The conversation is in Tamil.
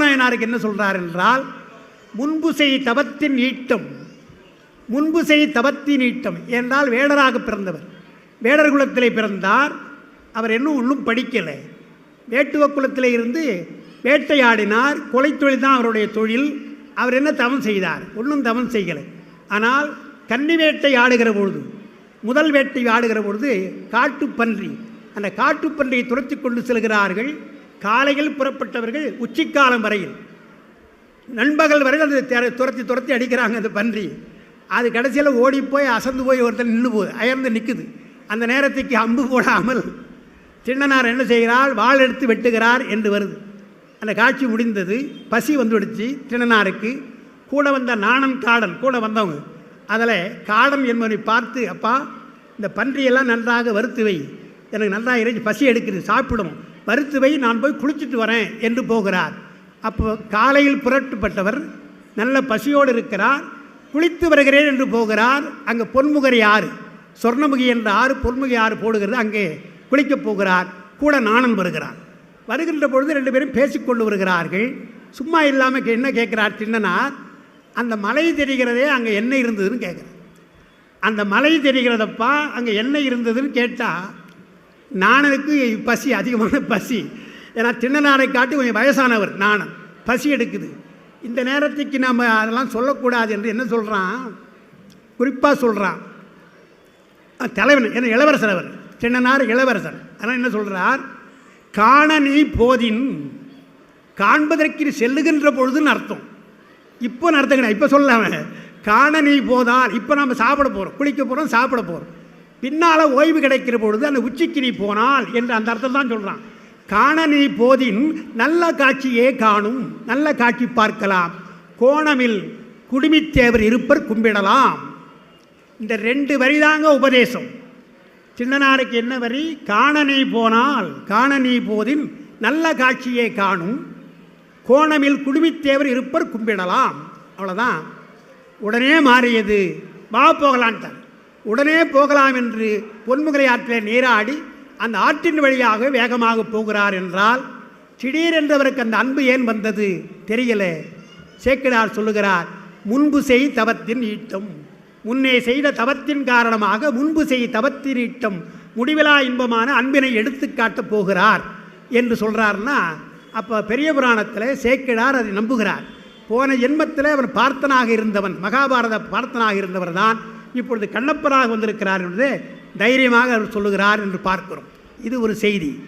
நாயனாருக்கு என்ன சொல்கிறார் என்றால் முன்பு செய் தபத்தின் ஈட்டம் முன்பு செய் தபத்தின் ஈட்டம் என்றால் வேடராக பிறந்தவர். வேடர் குலத்திலே பிறந்தார். அவர் இன்னும் ஒன்றும் படிக்கலை. வேட்டுவ குலத்தில் இருந்து வேட்டையாடினார். கொலைத்தொழில் தான் அவருடைய தொழில். அவர் என்ன தவம் செய்தார்? ஒன்றும் தவம் செய்யலை. ஆனால் கன்னி வேட்டை ஆடுகிற பொழுது முதல் வேட்டை ஆடுகிற பொழுது காட்டுப்பன்றி அந்த காட்டுப்பன்றியை துரத்தி கொண்டு செல்கிறார்கள். காலையில் புறப்பட்டவர்கள் உச்சிக்காலம் வரையில். நண்பகல் வரையில் அது துரத்தி துரத்தி அடிக்கிறாங்க அந்த பன்றி. அது கடைசியில் ஓடி போய் அசந்து போய் ஒருத்தர் நின்று போகுது அயர்ந்து நிற்குது அந்த நேரத்துக்கு அம்பு போடாமல் சின்னனார் என்ன செய்கிறார்? வாள் எடுத்து வெட்டுகிறார் என்று வருது. அந்த காட்சி முடிந்தது. பசி வந்துடுச்சு சின்னனாருக்கு. கூட வந்த நாணன் காடன் கூட வந்தவங்க. அதில் காடன் என்பவனை பார்த்து அப்பா இந்த பன்றியெல்லாம் நன்றாக வறுத்து வை. எனக்கு நல்லா இறைச்சி பசி எடுக்குது சாப்பிடும் வறுத்து வை நான் போய் குளிச்சுட்டு வரேன் என்று போகிறார். அப்போ காலையில் புரட்டுப்பட்டவர் நல்ல பசியோடு இருக்கிறார். குளித்து வருகிறேன் என்று போகிறார். அங்கே பொன்முகர் ஆறு சொர்ணமுகி என்ற ஆறு பொன்முகி ஆறு போடுகிறது. அங்கே குளிக்கப் போகிறார். கூட நாணன் வருகிறார். வருகின்ற பொழுது ரெண்டு பேரும் பேசிக்கொண்டு வருகிறார்கள். சும்மா இல்லாமல் என்ன கேட்குறார் சின்னனார்? அந்த மலை தெரிகிறதே அங்கே என்ன இருந்ததுன்னு கேட்குறார். அந்த மலை தெரிகிறதப்பா அங்கே என்ன இருந்ததுன்னு கேட்டால் நாணனுக்கு பசி அதிகமான பசி. ஏன்னா திண்ணனாரை காட்டி கொஞ்சம் வயசானவர் நாணன். பசி எடுக்குது. இந்த நேரத்துக்கு நம்ம அதெல்லாம் சொல்லக்கூடாது என்று என்ன சொல்கிறான் குறிப்பாக சொல்கிறான் தலைவன் என்ன இளவரசர் அவர். திண்ணனார் இளவரசர். அதனால் என்ன சொல்கிறார் காண நீ போதின். காண்பதற்கு செல்லுகின்ற பொழுதுன்னு அர்த்தம். இப்போ நடத்துக்கணும் இப்போ சொல்லாம காண நீ போதால் இப்போ நம்ம சாப்பிட போகிறோம் குளிக்க போகிறோம் சாப்பிட போகிறோம் பின்னால் ஓய்வு கிடைக்கிற பொழுது அந்த உச்சிக்கு நீ போனால் என்று அந்த அர்த்தம் தான் சொல்கிறான் காண நீ போதின் நல்ல காட்சியே காணும் நல்ல காட்சி பார்க்கலாம். கோணமில் குடுமித்தேவர் இருப்பர் கும்பிடலாம். இந்த ரெண்டு வரிதாங்க உபதேசம். சின்னனாருக்கு என்ன வரி? காண நீ போனால் காண நீ போதின் நல்ல காட்சியை காணும். கோணமில் குடுமித்தேவர் இருப்பர் கும்பிடலாம். அவ்வளோதான் உடனே மாறியது வா போகலான்ட்டார். உடனே போகலாம் என்று பொன்முகலை ஆற்றில் நீராடி அந்த ஆற்றின் வழியாக வேகமாக போகிறார் என்றால் திடீரென்றவருக்கு அந்த அன்பு ஏன் வந்தது தெரியல. சேக்கிடார் சொல்லுகிறார் முன்பு செய் தவத்தின் ஈட்டம். முன்னே செய்த தவத்தின் காரணமாக முன்பு செய் தவத்தின் ஈட்டம். முடிவிலா இன்பமான அன்பினை எடுத்துக்காட்டப் போகிறார். என்று சொல்கிறார்னா அப்போ பெரிய புராணத்தில் சேக்கிழார் அதை நம்புகிறார். போன ஜென்மத்தில் அவன் பார்த்தனாக இருந்தவன் மகாபாரத பார்த்தனாக இருந்தவர் தான் இப்பொழுது கண்ணப்பராக வந்திருக்கிறார் என்று தைரியமாக அவர் சொல்லுகிறார் என்று பார்க்கிறோம். இது ஒரு செய்தி.